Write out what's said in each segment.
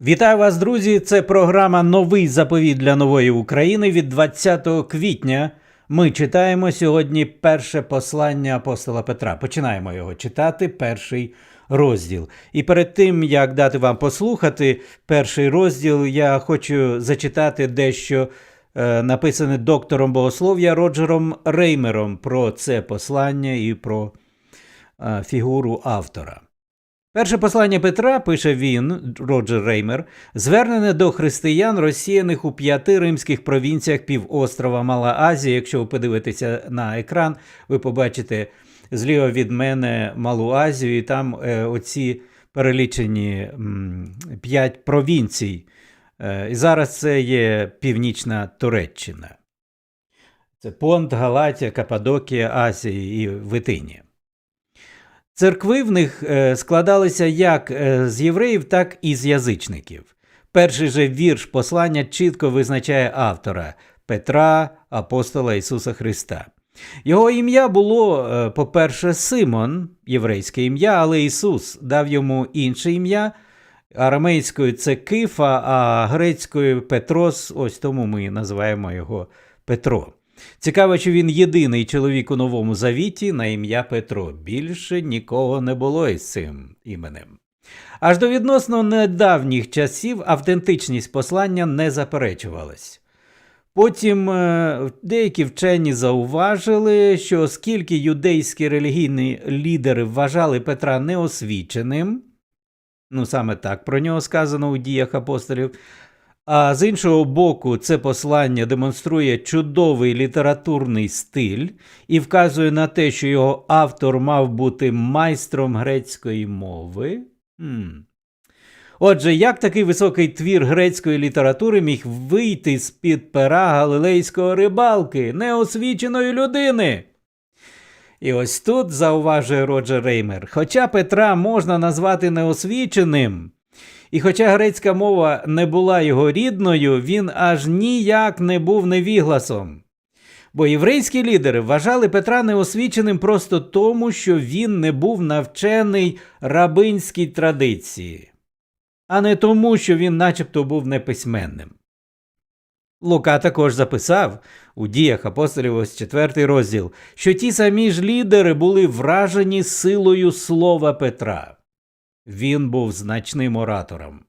Вітаю вас, друзі! Це програма Новий заповіт для нової України від 20 квітня. Ми читаємо сьогодні перше послання апостола Петра. Починаємо його читати, перший розділ. І перед тим, як дати вам послухати перший розділ, я хочу зачитати дещо е, написане доктором богослов'я Роджером Реймером про це послання і про е, фігуру автора. Перше послання Петра, пише він, Роджер Реймер, звернене до християн, розсіяних у п'яти римських провінціях півострова Мала Азія. Якщо ви подивитеся на екран, ви побачите зліва від мене Малу Азію, і там е, оці перелічені м, п'ять провінцій. Е, і зараз це є Північна Туреччина. Це Понт, Галатія, Каппадокія, Азія і Витинія. Церкви в них е, складалися як е, з євреїв, так і з язичників. Перший же вірш послання чітко визначає автора Петра, апостола Ісуса Христа. Його ім'я було, е, по-перше, Симон, єврейське ім'я, але Ісус дав йому інше ім'я. Арамейською це Кифа, а грецькою Петрос, ось тому ми називаємо його Петро. Цікаво, що він єдиний чоловік у новому завіті на ім'я Петро. Більше нікого не було із цим іменем. Аж до відносно недавніх часів автентичність послання не заперечувалась. Потім е, деякі вчені зауважили, що оскільки юдейські релігійні лідери вважали Петра неосвіченим, ну саме так про нього сказано у діях апостолів, а з іншого боку, це послання демонструє чудовий літературний стиль і вказує на те, що його автор мав бути майстром грецької мови. Хм. Отже, як такий високий твір грецької літератури міг вийти з-під пера галилейського рибалки, неосвіченої людини? І ось тут зауважує Роджер Реймер, хоча Петра можна назвати неосвіченим, і хоча грецька мова не була його рідною, він аж ніяк не був невігласом. Бо єврейські лідери вважали Петра неосвіченим просто тому, що він не був навчений рабинській традиції, а не тому, що він начебто був неписьменним. Лука також записав у діях апостолів ось четвертий розділ, що ті самі ж лідери були вражені силою слова Петра. Він був значним оратором.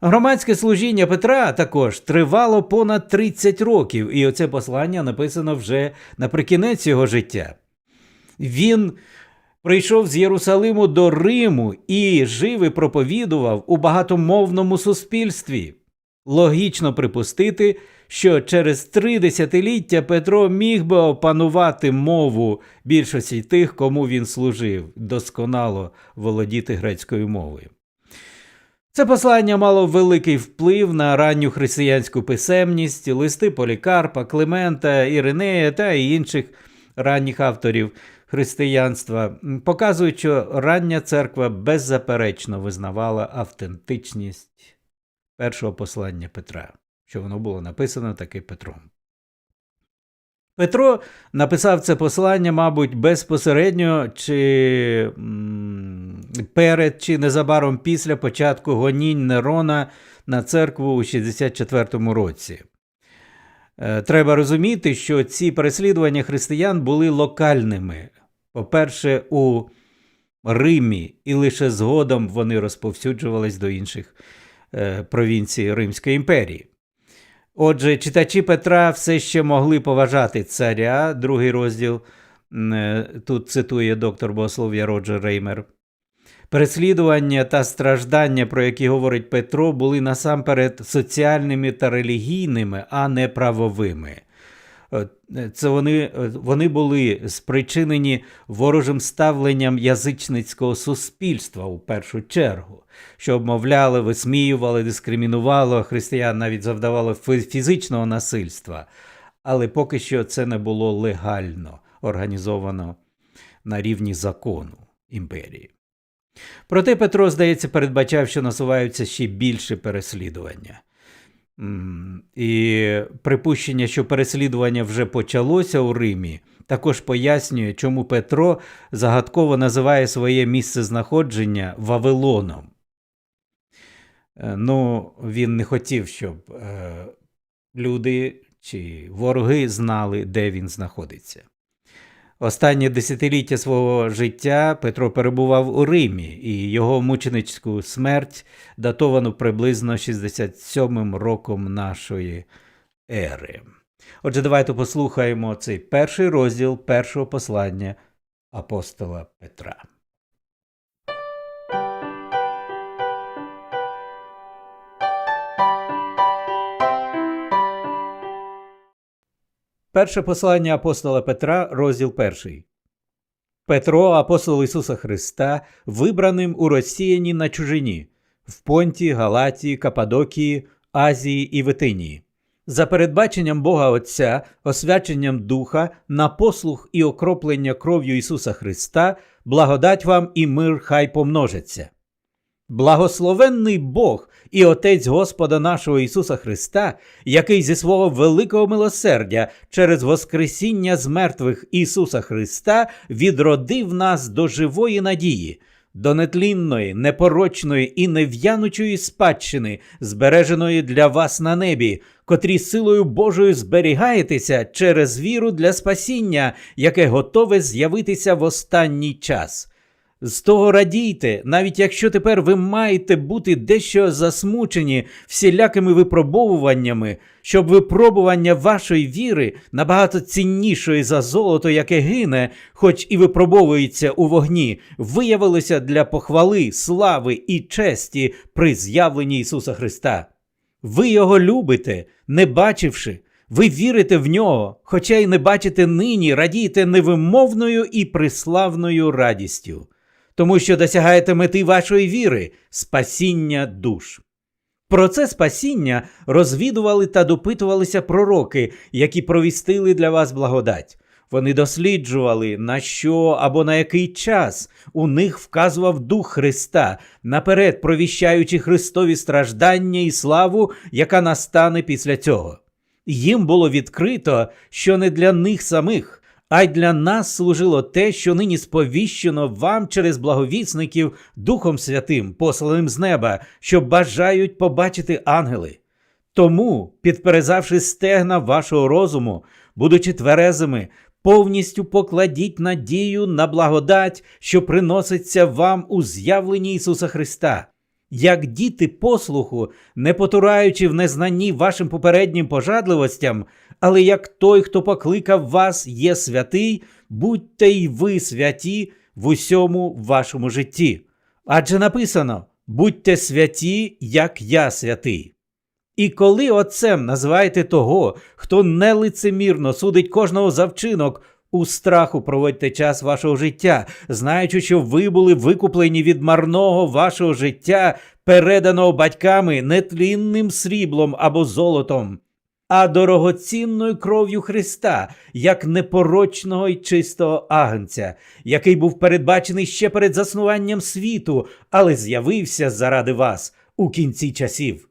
Громадське служіння Петра також тривало понад 30 років, і оце послання написано вже наприкінець його життя. Він прийшов з Єрусалиму до Риму і жив і проповідував у багатомовному суспільстві. Логічно припустити, що через три десятиліття Петро міг би опанувати мову більшості тих, кому він служив, досконало володіти грецькою мовою. Це послання мало великий вплив на ранню християнську писемність, листи Полікарпа, Климента, Іринея та інших ранніх авторів християнства, показують, що рання церква беззаперечно визнавала автентичність першого послання Петра, що воно було написано таки Петром. Петро написав це послання, мабуть, безпосередньо чи перед чи незабаром після початку гонінь Нерона на церкву у 64-му році. Е, Треба розуміти, що ці переслідування християн були локальними. По-перше, у Римі, і лише згодом вони розповсюджувались до інших е, провінцій Римської імперії. Отже, читачі Петра все ще могли поважати царя, другий розділ, е, тут цитує доктор богослов'я Роджер Реймер. Переслідування та страждання, про які говорить Петро, були насамперед соціальними та релігійними, а не правовими. Е, Це вони, е, вони були спричинені ворожим ставленням язичницького суспільства у першу чергу, що обмовляли, висміювали, дискримінувало християн, навіть завдавало фізичного насильства. Але поки що це не було легально організовано на рівні закону імперії. Проте Петро, здається, передбачав, що насуваються ще більше переслідування. І припущення, що переслідування вже почалося у Римі, також пояснює, чому Петро загадково називає своє місце знаходження Вавилоном. Е, Ну, він не хотів, щоб е, люди чи вороги знали, де він знаходиться. Останнє десятиліття свого життя Петро перебував у Римі, і його мученицьку смерть датовано приблизно 67 роком нашої ери. Отже, давайте послухаємо цей перший розділ першого послання апостола Петра. Перше послання апостола Петра, розділ перший. Петро, апостол Ісуса Христа, вибраним у розсіянні на чужині, в Понті, Галатії, Кападокії, Азії і Витинії. За передбаченням Бога Отця, освяченням Духа, на послух і окроплення кров'ю Ісуса Христа, благодать вам і мир хай помножаться. Благословенний Бог і Отець Господа нашого Ісуса Христа, який зі свого великого милосердя через Воскресіння з мертвих Ісуса Христа відродив нас до живої надії, до нетлінної, непорочної і нев'янучої спадщини, збереженої для вас на небі, котрі силою Божою зберігаєтеся через віру для спасіння, яке готове з'явитися в останній час. З того радійте, навіть якщо тепер ви маєте бути дещо засмучені всілякими випробовуваннями, щоб випробування вашої віри, набагато ціннішої за золото, яке гине, хоч і випробовується у вогні, виявилося для похвали, слави і честі при з'явленні Ісуса Христа. Ви його любите, не бачивши. Ви вірите в нього, хоча й не бачите нині, радієте невимовною і приславною радістю тому що досягаєте мети вашої віри спасіння душ. Про це спасіння розвідували та допитувалися пророки, які провістили для вас благодать. Вони досліджували, на що або на який час у них вказував Дух Христа, наперед провіщаючи Христові страждання і славу, яка настане після цього. Їм було відкрито, що не для них самих, а й для нас служило те, що нині сповіщено вам через благовісників Духом Святим, посланим з неба, що бажають побачити ангели. Тому, підперезавши стегна вашого розуму, будучи тверезими, повністю покладіть надію на благодать, що приноситься вам у з'явленні Ісуса Христа. Як діти послуху, не потураючи в незнанні вашим попереднім пожадливостям, але як той, хто покликав вас, є святий, будьте й ви святі в усьому вашому житті. Адже написано: будьте святі, як я святий. І коли отцем називаєте того, хто нелицемірно судить кожного за вчинок, у страху проводьте час вашого життя, знаючи, що ви були викуплені від марного вашого життя, переданого батьками нетлінним сріблом або золотом, а дорогоцінною кров'ю Христа, як непорочного й чистого агнця, який був передбачений ще перед заснуванням світу, але з'явився заради вас у кінці часів.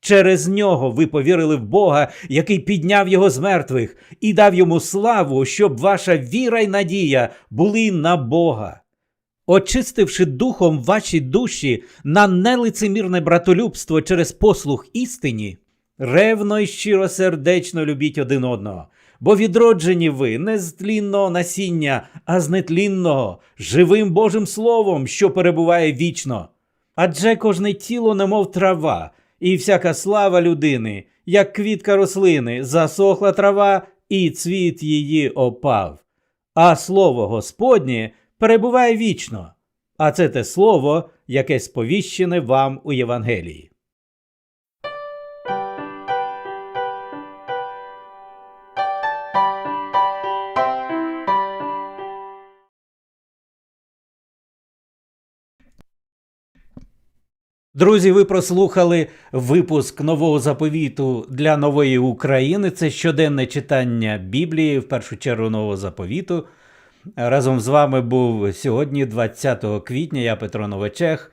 Через нього ви повірили в Бога, який підняв його з мертвих, і дав йому славу, щоб ваша віра й надія були на Бога. Очистивши духом ваші душі на нелицемірне братолюбство через послух істині, ревно й щиросердечно любіть один одного, бо відроджені ви не з тлінного насіння, а з нетлінного, живим Божим Словом, що перебуває вічно. Адже кожне тіло, немов трава, і всяка слава людини, як квітка рослини, засохла трава, і цвіт її опав. А слово Господнє перебуває вічно, а це те слово, яке сповіщене вам у Євангелії. Друзі, ви прослухали випуск нового заповіту для нової України. Це щоденне читання Біблії, в першу чергу нового заповіту. Разом з вами був сьогодні, 20 квітня, я Петро Новачех.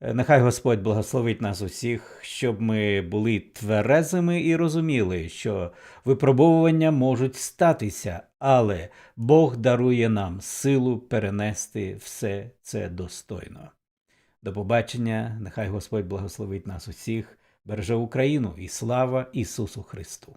Нехай Господь благословить нас усіх, щоб ми були тверезими і розуміли, що випробовування можуть статися, але Бог дарує нам силу перенести все це достойно. До побачення. Нехай Господь благословить нас усіх, береже Україну і слава Ісусу Христу!